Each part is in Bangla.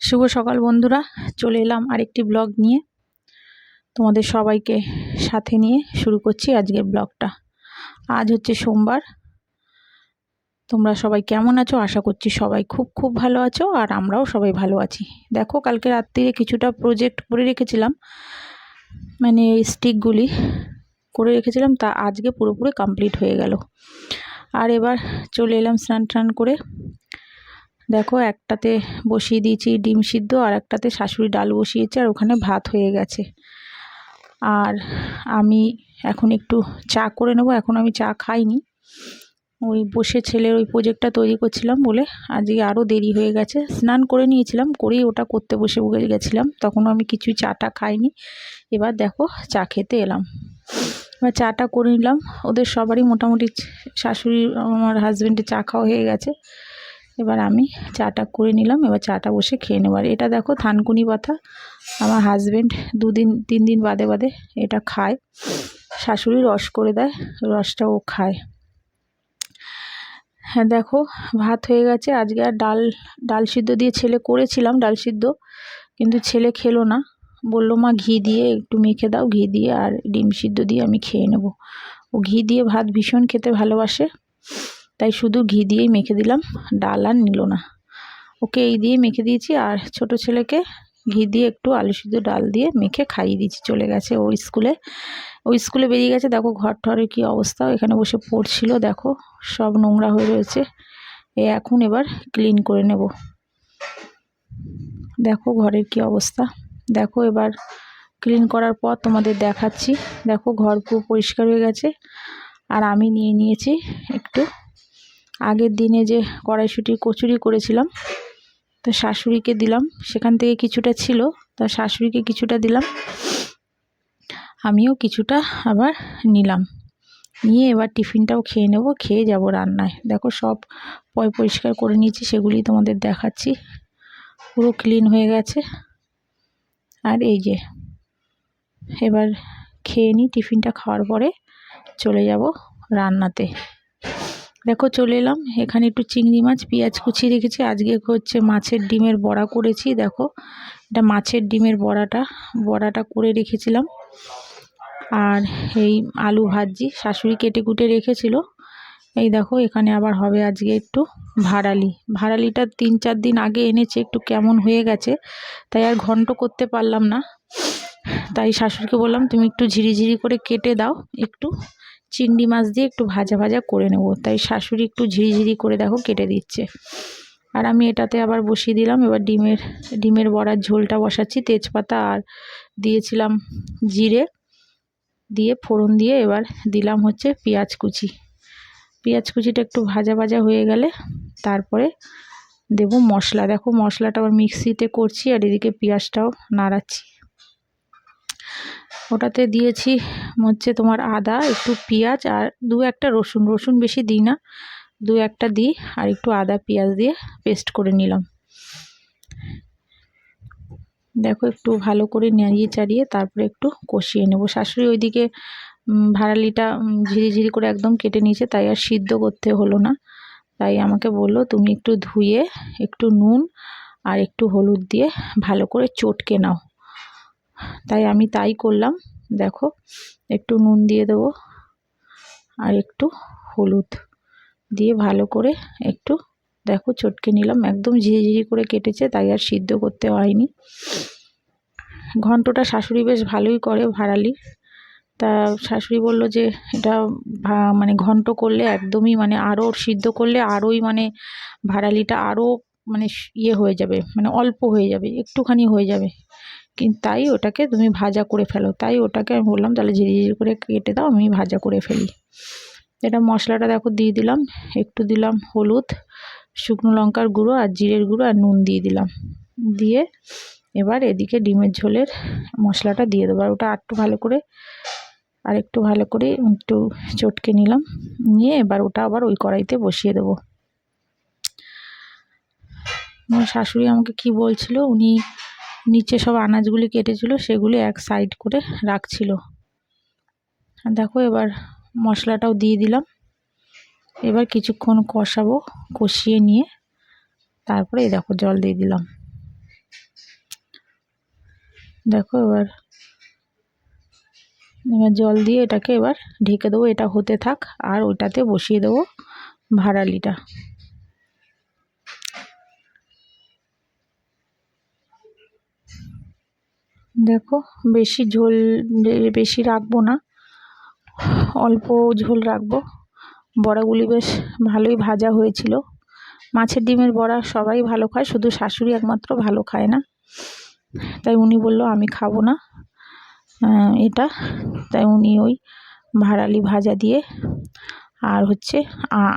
শুভ সকাল বন্ধুরা, চলে এলাম আরেকটি ব্লগ নিয়ে। তোমাদের সবাইকে সাথে নিয়ে শুরু করছি আজকের ব্লগটা। আজ হচ্ছে সোমবার। তোমরা সবাই কেমন আছো? আশা করছি সবাই খুব খুব ভালো আছো আর আমরাও সবাই ভালো আছি। দেখো, কালকে রাত্রিরে কিছুটা প্রজেক্ট করে রেখেছিলাম। মানে স্টিকগুলি করে রেখেছিলাম, তা আজকে পুরোপুরি কমপ্লিট হয়ে গেল। আর এবার চলে এলাম স্নান টান করে। দেখো, একটাতে বসিয়ে দিয়েছি ডিম সিদ্ধ আর একটাতে শাশুড়ি ডাল বসিয়েছে আর ওখানে ভাত হয়ে গেছে। আর আমি এখন একটু চা করে নেব, এখন আমি চা খাইনি। ওই বসে ছেলের ওই প্রোজেক্টটা তৈরি করছিলাম বলে আজকে আরও দেরি হয়ে গেছে। স্নান করে নিয়েছিলাম, করেই ওটা করতে বসে গেছিলাম তখন আমি কিছুই চাটা খাইনি। এবার দেখো, চা খেতে এলাম। এবার চাটা করে নিলাম, ওদের সবারই মোটামুটি শাশুড়ি আমার হাজব্যান্ডের চা খাওয়া হয়ে গেছে। এবার আমি চাটা করে নিলাম, এবার চাটা বসে খেয়ে নেবার এটা দেখো থানকুনি পাতা, আমার হাজব্যান্ড দুদিন তিন দিন বাদে বাদে এটা খায়। শাশুড়ি রস করে দেয়, রসটা ও খায়। হ্যাঁ দেখো ভাত হয়ে গেছে। আজকে আর ডাল ডাল সিদ্ধ দিয়ে ছেলে করেছিলাম, ডাল সিদ্ধ, কিন্তু ছেলে খেলো না। বলল, মা, ঘি দিয়ে একটু মেখে দাও, ঘি দিয়ে আর ডিম সিদ্ধ দিয়ে আমি খেয়ে নেব। ও ঘি দিয়ে ভাত ভীষণ খেতে ভালোবাসে। তাই শুধু ঘি দিয়েই মেখে দিলাম। ডাল আর নিল না। ওকে এই দিয়ে মেখে দিয়েছি আর ছোট ছেলেকে ঘি দিয়ে একটু আলু সিদ্ধ ডাল দিয়ে মেখে খাইয়ে দিয়েছি। চলে গেছে ওই স্কুলে। ওই স্কুলে বেরিয়ে গেছে। দেখো ঘর টরের কী অবস্থা। এখানে বসে পড়ছিল। দেখো সব নোংরা হয়ে রয়েছে। এ এখন এবার ক্লিন করে নেব। দেখো ঘরের কি অবস্থা। দেখো এবার ক্লিন করার পর তোমাদের দেখাচ্ছি। দেখো ঘর পুরো পরিষ্কার হয়ে গেছে। আর আমি নিয়ে নিয়েছি একটু আগের দিনে যে কড়াইশুটির কচুরি করেছিলাম, তা শাশুড়িকে দিলাম। সেখান থেকে কিছুটা ছিল, তা শাশুড়িকে কিছুটা দিলাম। আমিও কিছুটা আবার নিলাম। নিয়ে এবার টিফিনটাও খেয়ে নেব, খেয়ে যাব রান্নায়। দেখো সব পয় পরিষ্কার করে নিয়েছি, সেগুলি তোমাদের দেখাচ্ছি। পুরো ক্লিন হয়ে গেছে। আর এই যে, এবার খেয়ে নিই, টিফিনটা খাওয়ার পরে চলে যাব রান্নাতে। দেখো, চলে এলাম। এখানে একটু চিংড়ি মাছ, পেঁয়াজ কুচিয়ে রেখেছি। আজকে হচ্ছে মাছের ডিমের বড়া করেছি, দেখো। এটা মাছের ডিমের বড়াটা বড়াটা করে রেখেছিলাম। আর এই আলু ভাজি, শাশুড়ি কেটে কুটে রেখেছিল। এই দেখো, এখানে আবার হবে আজকে একটু ভাড়ালি। ভাড়ালিটা তিন চার দিন আগে এনেছে, একটু কেমন হয়ে গেছে। তাই আর ঘন্ট করতে পারলাম না। তাই শাশুড়িকে বললাম, তুমি একটু ঝিরিঝিরি করে কেটে দাও, একটু চিংড়ি মাছ দিয়ে একটু ভাজা ভাজা করে নেব। তাই শাশুড়ি একটু ঝিরিঝিরি করে দেখো কেটে দিচ্ছে। আর আমি এটাতে আবার বসিয়ে দিলাম। এবার ডিমের ডিমের বড়ার ঝোলটা বসাচ্ছি। তেজপাতা আর দিয়েছিলাম জিরে। দিয়ে ফোড়ন দিয়ে এবার দিলাম হচ্ছে পেঁয়াজ কুচি। পেঁয়াজ কুচিটা একটু ভাজা ভাজা হয়ে গেলে তারপরে দেব মশলা। দেখো মশলাটা আবার মিক্সিতে করছি আর এদিকে পেঁয়াজটাও নাড়াচ্ছি। ওটাতে দিয়েছি হচ্ছে তোমার আদা, একটু পেঁয়াজ আর দু একটা রসুন। রসুন বেশি দিই না, দু একটা দিই আর একটু আদা, পেঁয়াজ দিয়ে পেস্ট করে নিলাম। দেখো একটু ভালো করে নাড়িয়ে চাড়িয়ে তারপরে একটু কষিয়ে নেব। শাশুড়ি ওইদিকে ভাড়ালিটা ঝিরি করে একদম কেটে নিয়েছে, তাই আর সিদ্ধ করতে হলো না। তাই আমাকে বলল, তুমি একটু ধুয়ে একটু নুন আর একটু হলুদ দিয়ে ভালো করে চটকে নাও। তাই আমি তাই করলাম। দেখো, একটু নুন দিয়ে দেবো আর একটু হলুদ দিয়ে ভালো করে একটু, দেখো, চটকে নিলাম। একদম ঝিরিঝিরি করে কেটেছে, তাই আর সিদ্ধ করতে হয়নি। ঘন্টটা শাশুড়ি বেশ ভালোই করে ভাড়ালি। তা শাশুড়ি বলল যে, এটা মানে ঘন্ট করলে একদমই মানে আরও সিদ্ধ করলে আরোই মানে ভাড়ালিটা আরও মানে ইয়ে হয়ে যাবে মানে অল্প হয়ে যাবে, একটুখানি হয়ে যাবে। কিন্তু তাই ওটাকে তুমি ভাজা করে ফেলো। তাই ওটাকে আমি বললাম, তাহলে ঝিরিঝিরি করে কেটে দাও, আমি ভাজা করে ফেলি। এটা মশলাটা দেখো দিয়ে দিলাম, একটু দিলাম হলুদ, শুকনো লঙ্কার গুঁড়ো আর জিরের গুঁড়ো আর নুন দিয়ে দিলাম। দিয়ে এবার এদিকে ডিমের ঝোলের মশলাটা দিয়ে দেবো। আর ওটা একটু ভালো করে আর একটু ভালো করে একটু চটকে নিলাম। নিয়ে এবার ওটা আবার ওই কড়াইতে বসিয়ে দেবো। আমার শাশুড়ি আমাকে কি বলছিল, উনি নিচে সব আনাজগুলি কেটেছিল, সেগুলি এক সাইড করে রাখছিল। দেখো এবার মশলাটাও দিয়ে দিলাম। এবার কিছুক্ষণ কষাবো, কষিয়ে নিয়ে তারপরে এই দেখো জল দিয়ে দিলাম। দেখো এবার এবার জল দিয়ে এটাকে এবার ঢেকে দেবো, এটা হতে থাক, আর ওটাতে বসিয়ে দেবো ভাড়ালিটা। দেখো, বেশি ঝোল বেশি রাখব না। অল্প ঝোল রাখব। বড়াগুলি বেশ ভালোই ভাজা হয়েছিল। মাছের ডিমের বড়া সবাই ভালো খায়, শুধু শাশুড়ি একমাত্র ভালো খায় না। তাই উনি বলল, আমি খাব না। এটা। তাই উনি ওই ভাড়ালি ভাজা দিয়ে আর হচ্ছে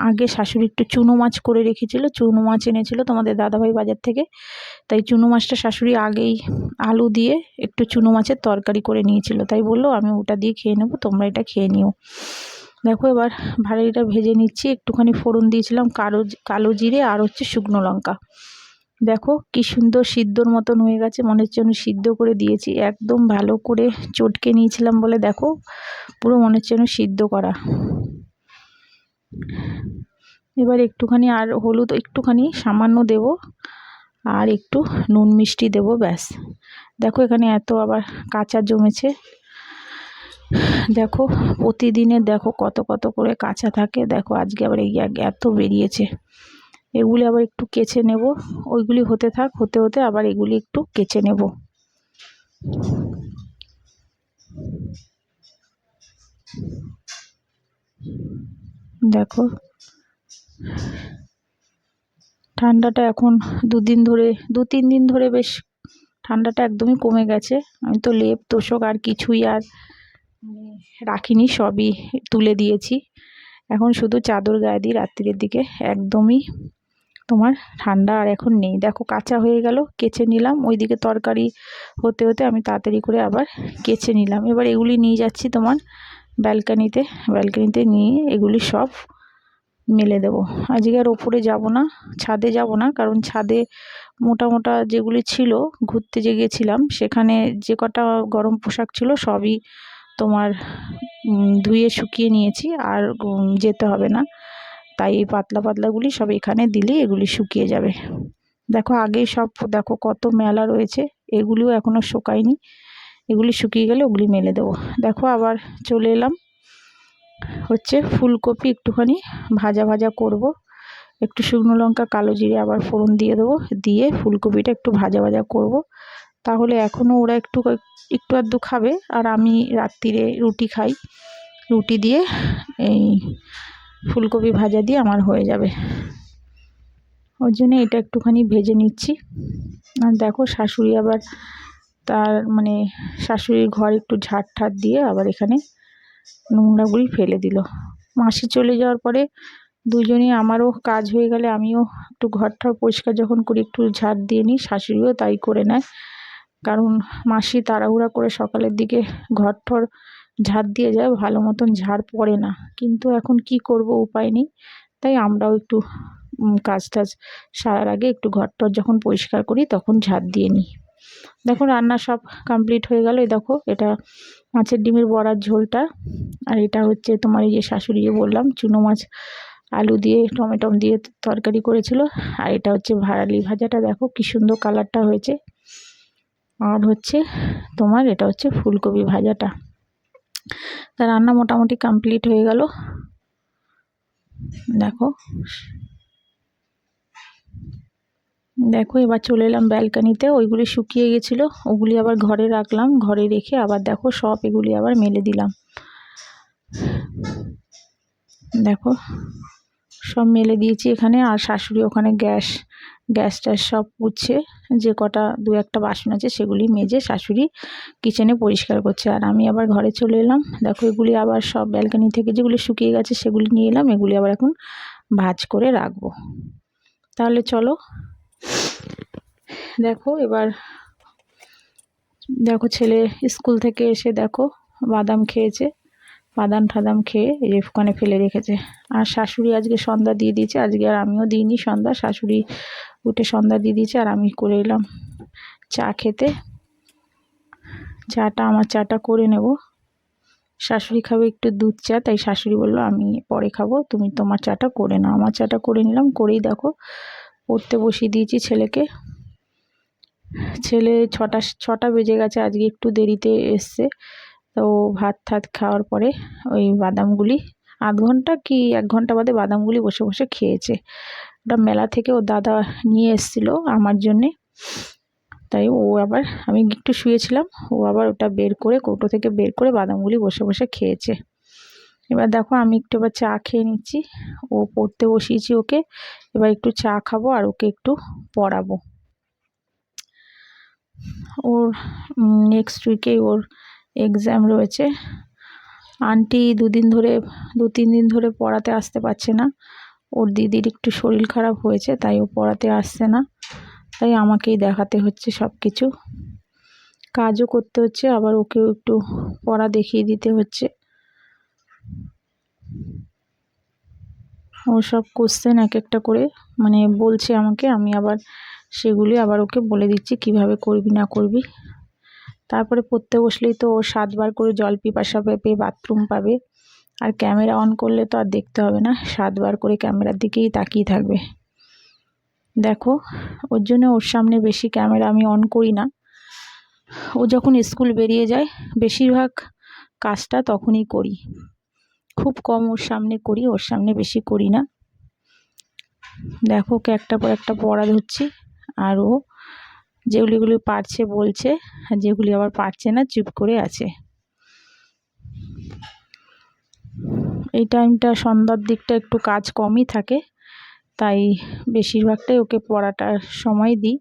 আগে শাশুড়ি একটু চুনো মাছ করে রেখেছিল, চুনো মাছ এনেছিল তোমাদের দাদাভাই বাজার থেকে। তাই চুনো মাছটা শাশুড়ি আগেই আলু দিয়ে একটু চুনো মাছের তরকারি করে নিয়েছিল। তাই বলল, আমি ওটা দিয়ে খেয়ে নেব, তোমরা এটা খেয়ে নিও। দেখো এবার ভাড়ালিটা ভেজে নিচ্ছি। একটুখানি ফোড়ন দিয়েছিলাম কালো কালো জিরে আর হচ্ছে শুকনো লঙ্কা। দেখো কি সুন্দর সিদ্ধর মতন হয়ে গেছে, মনে হচ্ছে আমি সিদ্ধ করে দিয়েছি। একদম ভালো করে চটকে নিয়েছিলাম বলে দেখো, পুরো মনে হচ্ছে যেন সিদ্ধ করা। এবার একটুখানি আর হলুদ, একটুখানি সামান্য দেব আর একটু নুন মিষ্টি দেব, ব্যাস। দেখো এখানে এত আবার কাঁচা জমেছে। দেখো প্রতিদিনে দেখো কত কত করে কাঁচা থাকে। দেখো আজকে আবার এই এত বেরিয়েছে। এগুলি আবার একটু কেচে নেব। ওইগুলি হতে থাক, হতে হতে আবার এগুলি একটু কেচে নেব। দেখো ঠান্ডাটা এখন দুদিন ধরে, দু তিন দিন ধরে বেশ ঠান্ডাটা একদমই কমে গেছে। আমি তো লেপ, তোষক আর কিছুই আর মানে রাখিনি, সবই তুলে দিয়েছি। এখন শুধু চাদর গায়ে দিই রাত্রির দিকে, একদমই তোমার ঠান্ডা আর এখন নেই। দেখো কাঁচা হয়ে গেল, কেচে নিলাম। ওইদিকে তরকারি হতে হতে আমি তাড়াতাড়ি করে আবার কেচে নিলাম। এবার এগুলি নিয়ে যাচ্ছি তোমার ব্যালকানিতে। ব্যালকানিতে নিয়ে এগুলি সব মেলে দেবো। আজকে আর ওপরে যাব না, ছাদে যাব না, কারণ ছাদে মোটা মোটা যেগুলি ছিল, ঘুরতে যে গেছিলাম, সেখানে যে কটা গরম পোশাক ছিল, সবই তোমার ধুয়ে শুকিয়ে নিয়েছি, আর যেতে হবে না। তাই এই পাতলা পাতলাগুলি সব এখানে দিলেই এগুলি শুকিয়ে যাবে। দেখো আগেই সব, দেখো কত মেলা রয়েছে, এগুলিও এখনও শুকায়নি। এগুলি শুকিয়ে গেলে ওগুলি মেলে দেবো। দেখো আবার চলে এলাম হচ্ছে ফুলকপি একটুখানি ভাজা ভাজা করব। একটু শুকনো লঙ্কা, কালো জিরে আবার ফোড়ন দিয়ে দেবো। দিয়ে ফুলকপিটা একটু ভাজা ভাজা করব। তাহলে এখনও ওরা একটু একটু আধটু খাবে। আর আমি রাত্রিরে রুটি খাই। রুটি দিয়ে এই ফুলকপি ভাজা দিয়ে আমার হয়ে যাবে। ওর জন্য এটা একটুখানি ভেজে নিচ্ছি। আর দেখো শাশুড়ি আবার তার মানে শাশুড়ির ঘর একটু ঝাড় ঠাট দিয়ে আবার এখানে নোংরাগুলি ফেলে দিল। মাসি চলে যাওয়ার পরে দুজনেই আমারও কাজ হয়ে গেলে আমিও একটু ঘরটার পরিষ্কার যখন করি, একটু ঝাড় দিয়ে নিই, শাশুড়িও তাই করে নেয়। কারণ মাসি তাড়াহুড়া করে সকালের দিকে ঘর ঠর ঝাড় দিয়ে যায়, ভালো মতন ঝাড় পড়ে না। কিন্তু এখন কি করব উপায় নেই, তাই আমরাও একটু কাজ টাজ সারার আগে একটু ঘর টর যখন পরিষ্কার করি, তখন ঝাড় দিয়ে নিই। দেখো রান্না সব কমপ্লিট হয়ে গেল। এই দেখো, এটা মাছের ডিমের বড়ার ঝোলটা। আর এটা হচ্ছে তোমার এই যে শাশুড়িকে বললাম, চুনো মাছ, আলু দিয়ে টমেটম দিয়ে তরকারি করেছিল। আর এটা হচ্ছে ভাড়ালি ভাজাটা, দেখো কি সুন্দর কালারটা হয়েছে। আর হচ্ছে তোমার এটা হচ্ছে ফুলকপি ভাজাটা। তা রান্না মোটামুটি কমপ্লিট হয়ে গেল। দেখো দেখো, এবার চলে এলাম ব্যালকানিতে, ওইগুলি শুকিয়ে গেছিল, ওগুলি আবার ঘরে রাখলাম, ঘরে রেখে আবার দেখো সব এগুলি আবার মেলে দিলাম। দেখো, সব মেলে দিয়েছি এখানে, আর শাশুড়ি ওখানে গ্যাস গ্যাস ট্যাস সব পুচ্ছে যে কটা দু একটা বাসন আছে সেগুলি মেজে শাশুড়ি কিচেনে পরিষ্কার করছে। আর আমি আবার ঘরে চলে এলাম, দেখো এগুলি আবার সব ব্যালকানি থেকে যেগুলি শুকিয়ে গেছে সেগুলি নিয়ে এলাম, এগুলি আবার এখন ভাজ করে রাখব। তাহলে চলো দেখো, এবার দেখো ছেলে স্কুল থেকে এসে দেখো বাদাম খেয়েছে, বাদাম ঠাদাম খেয়ে এই ওখানে ফেলে রেখেছে। আর শাশুড়ি আজকে সন্ধ্যা দিয়ে দিয়েছে, আজকে আর আমিও দিইনি সন্ধ্যা, শাশুড়ি উঠে সন্ধ্যা দিয়ে দিয়েছে আর আমি করে এলাম চা খেতে। চাটা, আমার চাটা করে নেব। শাশুড়ি খাবে একটু দুধ চা, তাই শাশুড়ি বলল, আমি পরে খাব, তুমি তোমার চাটা করে নাও। আমার চাটা করে নিলাম, করেই দেখো পড়তে বসিয়ে দিয়েছি ছেলেকে। ছেলে ছটা ছটা বেজে গেছে, আজকে একটু দেরিতে এসছে। তো ভাত ঠাত খাওয়ার পরে ওই বাদামগুলি, আধ ঘণ্টা কি এক ঘণ্টা বাদে বাদামগুলি বসে বসে খেয়েছে। ওটা মেলা থেকে ও দাদা নিয়ে এসেছিল আমার জন্যে। তাই ও আবার, আমি একটু শুয়েছিলাম, ও আবার ওটা বের করে, কৌটো থেকে বের করে বাদামগুলি বসে বসে খেয়েছে। এবার দেখো আমি একটু এবার চা খেয়ে নিচ্ছি। ও পড়তে বসিয়েছি ওকে। এবার একটু চা খাব আর ওকে একটু পড়াবো। ওর নেক্সট উইকে ওর এক্সাম রয়েছে। আন্টি দুদিন ধরে, দু, তিন দিন ধরে পড়াতে আসতে পারছে না। ওর দিদির একটু শরীর খারাপ হয়েছে, তাই ও পড়াতে আসছে না। তাই আমাকেই দেখাতে হচ্ছে সব কিছু কাজও করতে হচ্ছে, আবার ওকেও একটু পড়া দেখিয়ে দিতে হচ্ছে। ও সব কোশ্চেন এক একটা করে মানে বলছে আমাকে, আমি আবার সেগুলি আবার ওকে বলে দিচ্ছি কীভাবে করবি, না করবি। তারপরে পড়তে বসলেই তো ও সাতবার করে জল পিপাসা পেপে বাথরুম পাবে। আর ক্যামেরা অন করলে তো আর দেখতে হবে না, সাতবার করে ক্যামেরার দিকেই তাকিয়ে থাকবে। দেখো, ওর জন্য ওর সামনে বেশি ক্যামেরা আমি অন করি না। ও যখন স্কুল বেরিয়ে যায়, বেশিরভাগ কাজটা তখনই করি। খুব কম ওর সামনে করি, ওর সামনে বেশি করি না। দেখো ওকে একটা পর একটা পড়া ধরছি, আর ও যেগুলিগুলি পারছে বলছে, আর যেগুলি আবার পারছে না চুপ করে আছে। এই টাইমটা সন্ধ্যার দিকটা একটু কাজ কমই থাকে, তাই বেশিরভাগটাই ওকে পড়াটার সময় দিই।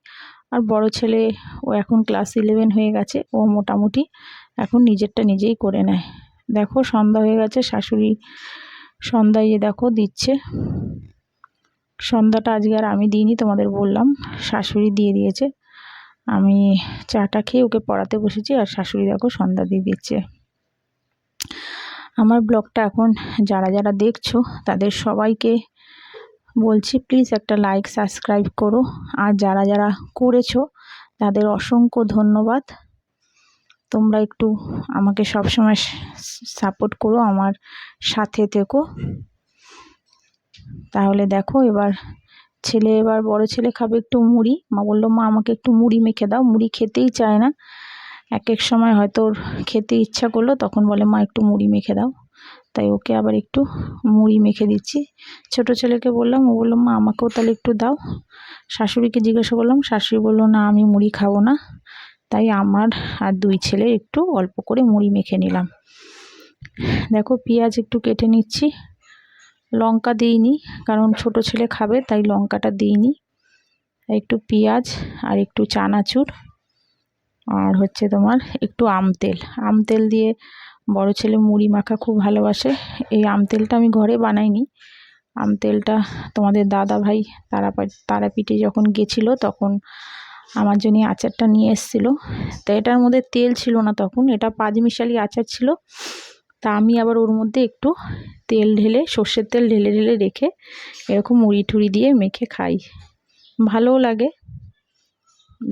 আর বড় ছেলে, ও এখন ক্লাস ইলেভেন হয়ে গেছে, ও মোটামুটি এখন নিজেরটা নিজেই করে নেয়। দেখো সন্ধ্যা হয়ে গেছে, শাশুড়ি সন্ধ্যায় যে দেখো দিচ্ছে। সন্ধ্যাটা আজকে আর আমি দিইনি, তোমাদের বললাম, শাশুড়ি দিয়ে দিয়েছে। আমি চাটা খেয়ে ওকে পড়াতে বসেছি আর শাশুড়ি দেখো সন্ধ্যা দিয়ে দিচ্ছে। আমার ব্লগটা এখন যারা যারা দেখছ, তাদের সবাইকে বলছি, প্লিজ একটা লাইক, সাবস্ক্রাইব করো। আর যারা যারা করেছ, তাদের অসংখ্য ধন্যবাদ। তোমরা একটু আমাকে সবসময় সাপোর্ট করো, আমার সাথে থেকো। তাহলে দেখো, এবার ছেলে, এবার বড় ছেলে খাবে একটু মুড়ি। মা বলল, মা, আমাকে একটু মুড়ি মেখে দাও। মুড়ি খেতেই চায় না। এক এক সময় হয়তো ওর খেতে ইচ্ছা করল, তখন বলে, মা, একটু মুড়ি মেখে দাও। তাই ওকে আবার একটু মুড়ি মেখে দিচ্ছি। ছোট ছেলেকে বললাম, ও বলল, মা, আমাকেও তাহলে একটু দাও। শাশুড়িকে জিজ্ঞাসা করলাম, শাশুড়ি বলল, না, আমি মুড়ি খাব না। তাই আমার আর দুই ছেলে একটু অল্প করে মুড়ি মেখে নিলাম। দেখো পেঁয়াজ একটু কেটে নিচ্ছি। লঙ্কা দিইনি, কারণ ছোট ছেলে খাবে, তাই লঙ্কাটা দিইনি। একটু পেঁয়াজ আর একটু চানাচুর আর হচ্ছে তোমার একটু আম তেল। আম তেল দিয়ে বড় ছেলে মুড়ি মাখা খুব ভালোবাসে। এই আম তেলটা আমি ঘরে বানাইনি। আম তেলটা তোমাদের দাদা ভাই তারা তারাপীঠে যখন গেছিল, তখন আমার জন্য আচারটা নিয়ে এসেছিল। তো এটার মধ্যে তেল ছিল না তখন, এটা পাঁচমিশালি আচার ছিল। তা আমি আবার ওর মধ্যে একটু তেল ঢেলে, সর্ষের তেল ঢেলে ঢেলে রেখে এরকম মুড়ি টুড়ি দিয়ে মেখে খাই। ভালোও লাগে।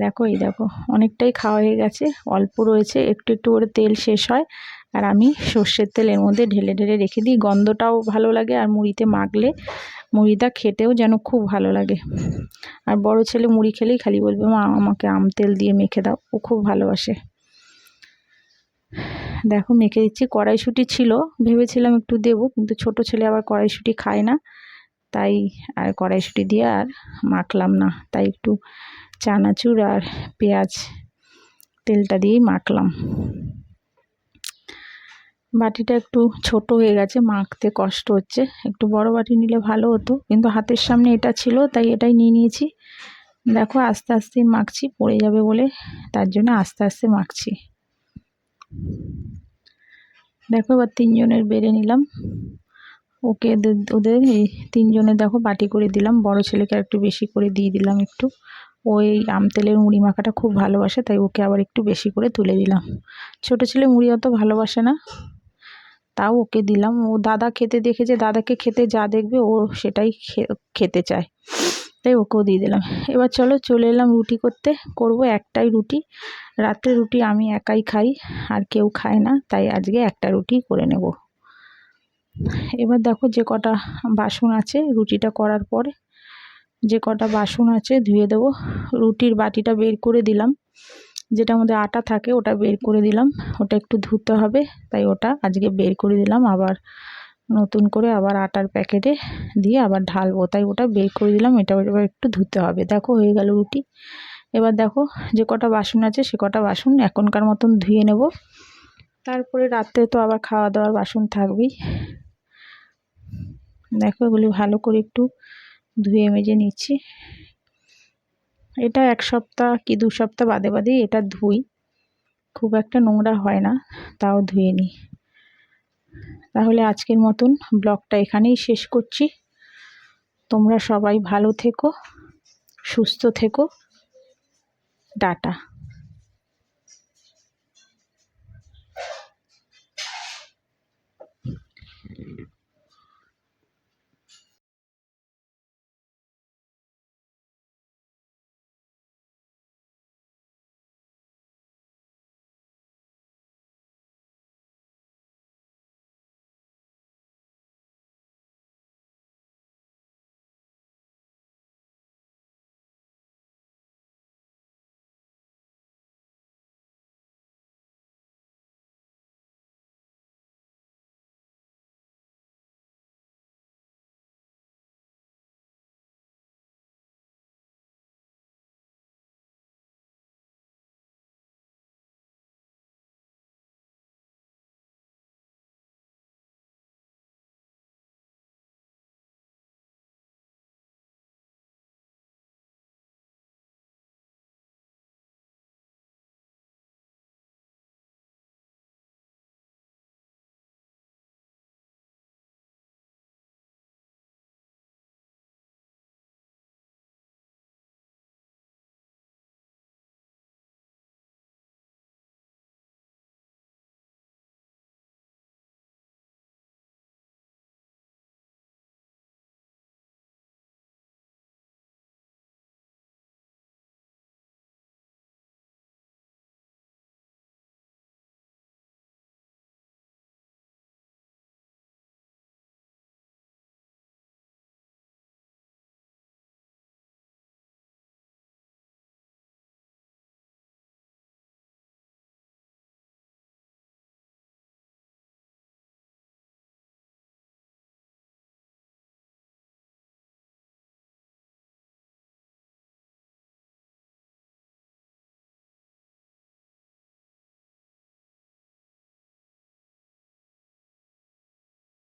দেখো এই দেখো, অনেকটাই খাওয়া হয়ে গেছে। অল্প রয়েছে, একটু একটু করে তেল শেষ হয়। আর আমি সর্ষের তেল এর মধ্যে ঢেলে ঢেলে রেখে দিই। গন্ধটাও ভালো লাগে আর মুড়িতে মাখলে মুড়িটা খেতেও যেন খুব ভালো লাগে। আর বড় ছেলে মুড়ি খেলেই খালি বলবে, মা, আমাকে আম তেল দিয়ে মেখে দাও, ও খুব ভালোবাসে। দেখো, মেখে দিচ্ছি, কড়াইশুঁটি ছিল, ভেবেছিলাম একটু দেবো, কিন্তু ছোট ছেলে আবার কড়াইশুঁটি খায় না, তাই আর কড়াইশুঁটি দিয়ে আর মাখলাম না, তাই একটু চানাচুর আর পেঁয়াজ তেলটা দিয়েই মাখলাম। বাটিটা একটু ছোট হয়ে গেছে, মাখতে কষ্ট হচ্ছে। একটু বড় বাটি নিলে ভালো হতো, কিন্তু হাতের সামনে এটা ছিল, তাই এটাই নিয়ে নিয়েছি। দেখো, আস্তে আস্তে মাখছি, পড়ে যাবে বলে, তার জন্য আস্তে আস্তে মাখছি। দেখো, এবার তিনজনের বেড়ে নিলাম। ওকে ওদের এই তিনজনের দেখো, বাটি করে দিলাম। বড় ছেলেকে একটু বেশি করে দিয়ে দিলাম একটু। ওই আম তেলের মুড়ি মাখাটা খুব ভালোবাসে, তাই ওকে আবার একটু বেশি করে তুলে দিলাম। ছোট ছেলে মুড়ি অত ভালোবাসে না। তাও ওকে দিলাম। ও দাদা খেতে দেখেছে দাদাকে খেতে যা দেখবে, ও সেটাই খেতে চায়। তাই ওকেও দিয়ে দিলাম। এবার চলো চলে এলাম রুটি করতে। করব একটাই রুটি। রাত্রে রুটি আমি একাই খাই, আর কেউ খায় না। তাই আজকে একটা রুটি করে নেব। এবার দেখো যে কটা বাসন আছে, রুটিটা করার পরে যে কটা বাসন আছে ধুয়ে দেবো। রুটির বাটিটা বের করে দিলাম। যেটা আমাদের আটা থাকে, ওটা বের করে দিলাম। ওটা একটু ধুতে হবে, তাই ওটা আজকে বের করে দিলাম। আবার নতুন করে আবার আটার প্যাকেটে দিয়ে আবার ঢালবো, তাই ওটা বের করে দিলাম। এটা এবার একটু ধুতে হবে। দেখো, হয়ে গেল রুটি। এবার দেখো, যে কটা বাসন আছে, সে কটা বাসন এখনকার মতন ধুয়ে নেব। তারপরে রাত্রে তো আবার খাওয়া দাওয়ার বাসন থাকবেই। দেখো, এগুলি ভালো করে একটু ধুয়ে মেজে নিচ্ছি। এটা এক সপ্তাহ কি দু সপ্তাহ বাদে বাদেই এটা ধুই। খুব একটা নোংরা হয় না, তাও ধুয়ে নিই। তাহলে আজকের মতন ব্লগটা এখানেই শেষ করছি। তোমরা সবাই ভালো থেকো, সুস্থ থেকো। টাটা।